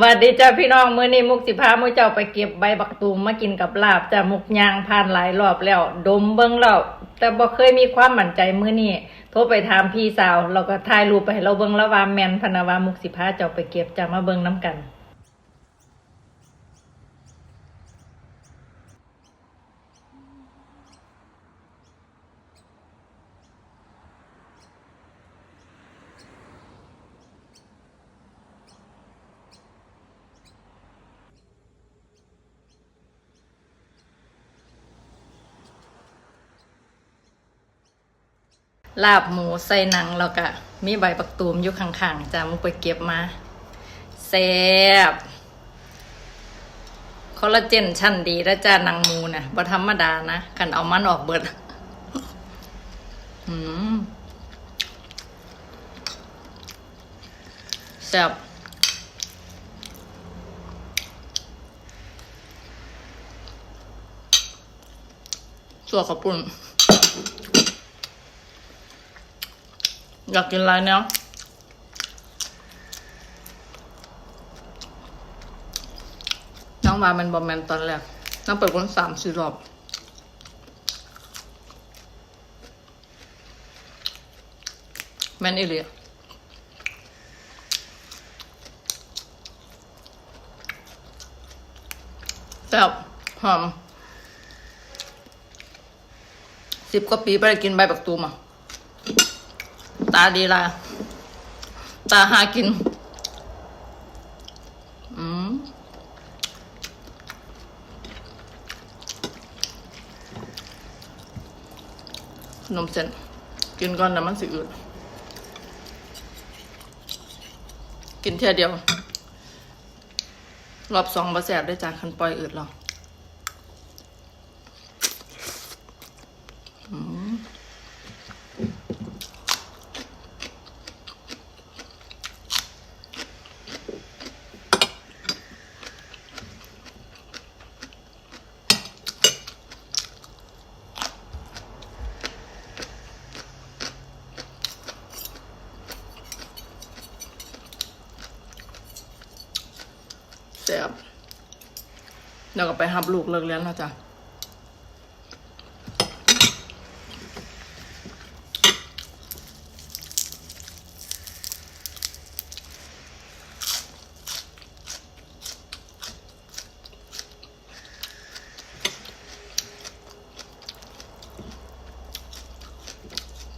วัสดีจ้าพี่น้องมื้อนี้มุกสิพามื้อเจ้าไปเก็บใบบักตูมมากินกับลาบจ้ามุกยางผ่านหลายรอบแล้ว ดมเบิ้งแล้วแต่บ่เคยมีความมั่นใจมื้อนี้โทรไปถามพี่สาวเราก็ถ่ายรูปไปให้เราเบิ้งแล้วว่าแม่นพนาวามุกสิพาเจ้าไปเก็บจ้ามาเบิ้งน้ำกัน ลาบหมูใส่หนังแล้วก็มีใบบักตูมอยู่ข้างๆจ้ามุกไปเก็บมาแซ่บคอลลาเจนชั้นดีแล้วจ้าหนังหมูนะ่ะบ่ธรรมดานะกันเอามันออกเบิดอืมแซ่บสัวขาวปุ่น อยากกินอะไรเนี่ยน้องมามันบอมแมนตอนแรกน้องเปิดคนสามสี่รอบแมนอีเลียแซ่บหอมสิบกว่าปีไปได้กินใบบักตูมอะ ตาดีละตาหากิน อืมขนมเส้นกินก่อนแต่มันสิอืดกินเท่ยเดียว รอบสองบะแสบได้จากคันปล่อยอืดหรอม แซ่บ เดี๋ยวก็ไปหับลูกเลิกเรียนแล้วจ้ะ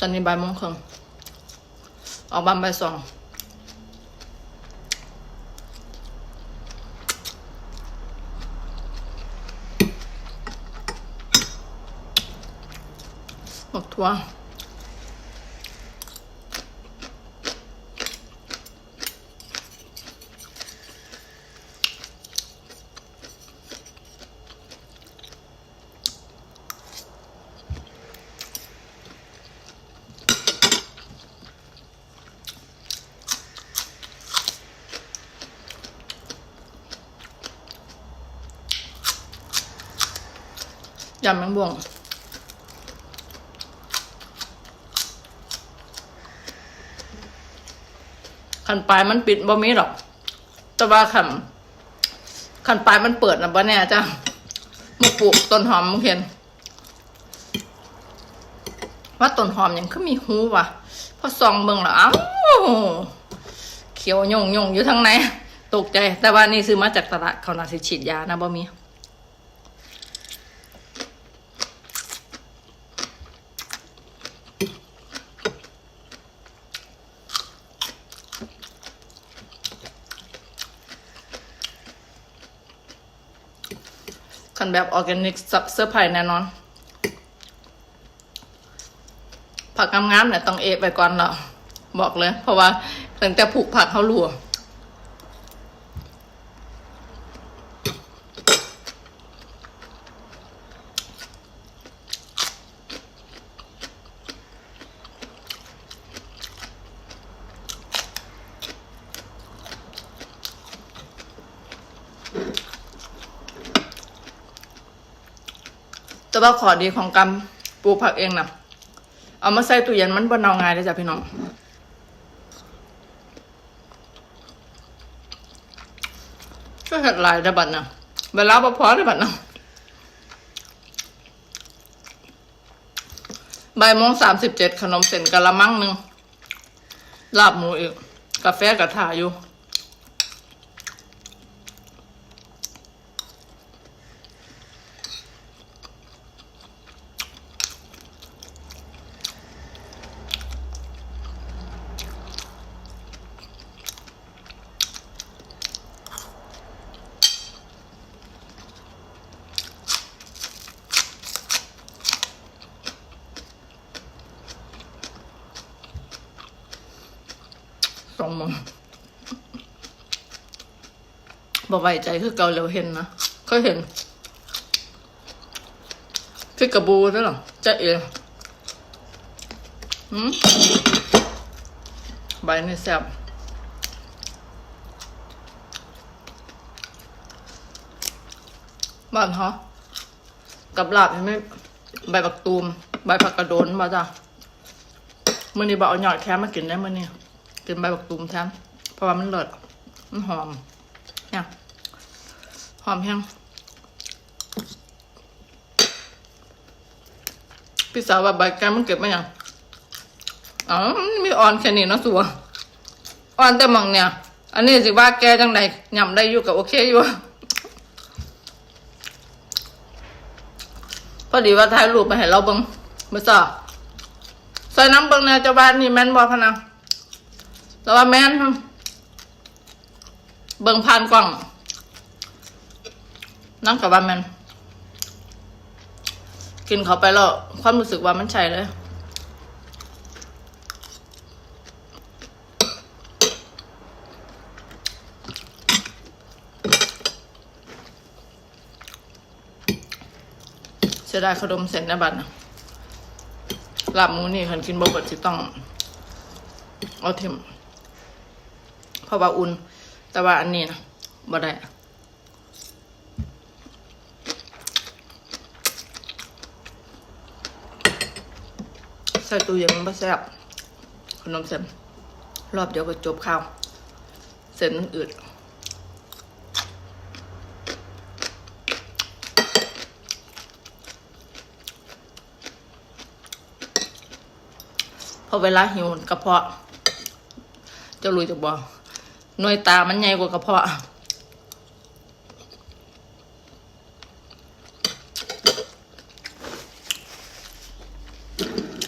ตอนนี้บ่ายโมงครึ่งออกบ้านบ่ายสอง หมกทั่วยำแมงบวง ขันปลายมันปิดบ่มีหรอก แต่ว่าขันขันปลายมันเปิดนะบ่แน่จ้ะมาปลูกต้นหอมมึงเห็น ว่าต้นหอมยังคือมีหูวะพอส่องเบิ่งแล้วอ้าวเขียวยงยงอยู่ทางในตกใจ แต่ว่านี่ซื้อมาจากตลาดเขานาสิฉีดยานะบ่มี คันแบบออร์แกนิกเสื้อร์ไผ่แน่นอน ผักงามๆเนี่ยต้องเอฟไปก่อนเนาะบอกเลย เพราะว่าตั้งแต่ผูกผักเขาลัว แต่ว่าขอดีของการปลูกผักเองนะเอามาใส่ตู้เย็นมันบนเอาง่ายเลยจ้ะพี่น้องก็เห็ดลายได้บัดนะเวลาบ่พอได้บัดนะบ่ายโมงสามสิบเจ็ดขนมเส้นกะละมังหนึ่งลาบหมูอีก กาแฟกระถาอยู่ บอกไว้ใจคือเกาเหลวเห็นนะเคยเห็นคือกระบูใช่หรอจะเอหืมใบนี่แซ่บบ้านเขากับลาบเห็นไหมใบบักตูม ใบผักกระโดนมาจ้ะมื่อนี้บอกเอาหยอดแค่มากินได้มื่อนี้กินใบบักตูมแทนเพราะว่ามันเลิศมันหอม เนี่ยหอมแห้งพี่สาวว่าใบแกมมันเก็บมาอย่างอ๋อมีอ่อนแค่นี้เนาะสัวอ่อนแต่มองเนี่ย อันนี้สิว่าแกจังใดยำได้อยู่กับโอเคอยู่พอดีว่าถ่ายรูปมาให้เราเบิ่งมื่อสอใส่น้ำเบิ่งแนวเจ้าบ้านนี่แม่นบ่พนะแต่ว่าแม่น เบิ่งผ่านกล้องนั่งกับว่าม่นกินเขาไปแล้วความรู้สึกว่ามันใช่เลยเสียดายขนมเส้นนะบัดนะลาบมูนี่คันกินบ่เบิดสิต้อง เอาเทมเพราะว่าอุ่น แต่ว่าอันนี้นะบ่ได้ใส่ตู้เย็นมันบ่แซ่บขนมเส้นรอบเดียวก็จบข้าว เส้นมันอืดพอเวลาหิวกระเพาะจ้าลุยจะบอก หน่วยตามันใหญ่กว่ากระเพาะ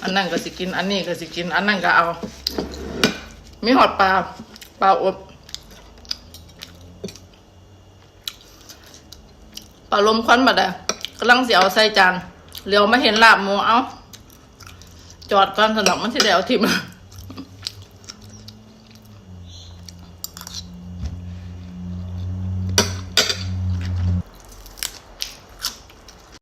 อันนั้นก็สิกิน อันนี้ก็สิกิน อันนั้นก็เอา มีหอดปลา ปลาอบปลาลมควันบัดอะกำลังสิเอาใส่จานเลี้ยวมาเห็นลาบหมูเอา จอดก่อนสนอกมันสิได้เอาทิม